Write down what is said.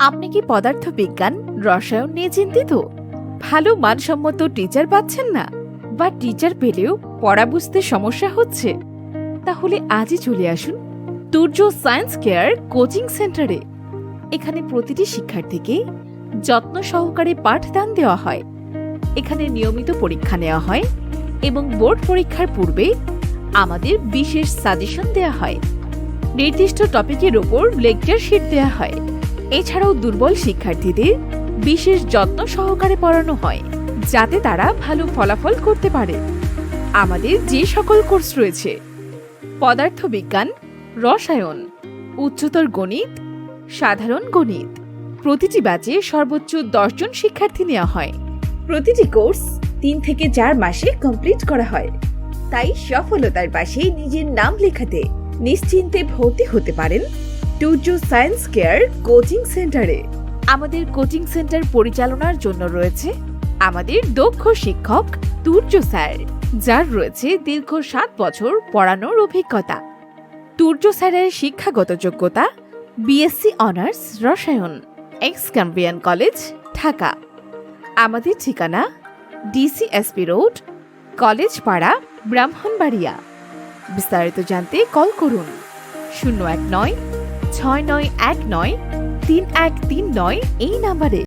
আপনি কি পদার্থ বিজ্ঞান রসায়ন নিয়ে চিন্তিত? ভালো মানসম্মত টিচার পাচ্ছেন না, বা টিচার পেলেও পড়া বুঝতে সমস্যা হচ্ছে। তাহলে আজই চলে আসুন তুর্য সায়েন্স কেয়ার কোচিং সেন্টারে এখানে প্রতিটি শিক্ষার্থীকে যত্ন সহকারে পাঠদান দেওয়া হয়। এখানে নিয়মিত পরীক্ষা নেওয়া হয় এবং বোর্ড পরীক্ষার পূর্বে আমাদের বিশেষ সাজেশন দেওয়া হয়। নির্দিষ্ট টপিকের ওপর লেকচার শিট দেওয়া হয়। এছাড়াও দুর্বল শিক্ষার্থীদের বিশেষ যত্ন সহকারে পড়ানো হয়, যাতে তারা ভালো ফলাফল করতে পারে। আমাদের যে সকল কোর্স রয়েছে, পদার্থবিজ্ঞান, রসায়ন, উচ্চতর গণিত, সাধারণ গণিত, প্রতিটি ব্যাচে সর্বোচ্চ দশজন শিক্ষার্থী নেওয়া হয়। প্রতিটি কোর্স তিন থেকে চার মাসে কমপ্লিট করা হয়। তাই সফলতার পাশে নিজের নাম লেখাতে নিশ্চিন্তে ভর্তি হতে পারেন টুজো সায়েন্স কেয়ার কোচিং সেন্টারে। আমাদের কোচিং সেন্টার পরিচালনার জন্য রয়েছে আমাদের দক্ষ শিক্ষক তুর্য স্যার, যার রয়েছে দীর্ঘ সাত বছর পড়ানোর অভিজ্ঞতা। তুর্য স্যারের শিক্ষাগত যোগ্যতা বিএসসি অনার্স রসায়ন এক্স ক্যাম্পিয়ান কলেজ ঢাকা। আমাদের ঠিকানা ডিসিএসপি রোড কলেজ পাড়া, ব্রাহ্মণবাড়িয়া। বিস্তারিত জানতে কল করুন, শূন্য এক নয় ছয় নয় এক নয় তিন এক তিন নয় এই নাম্বারে।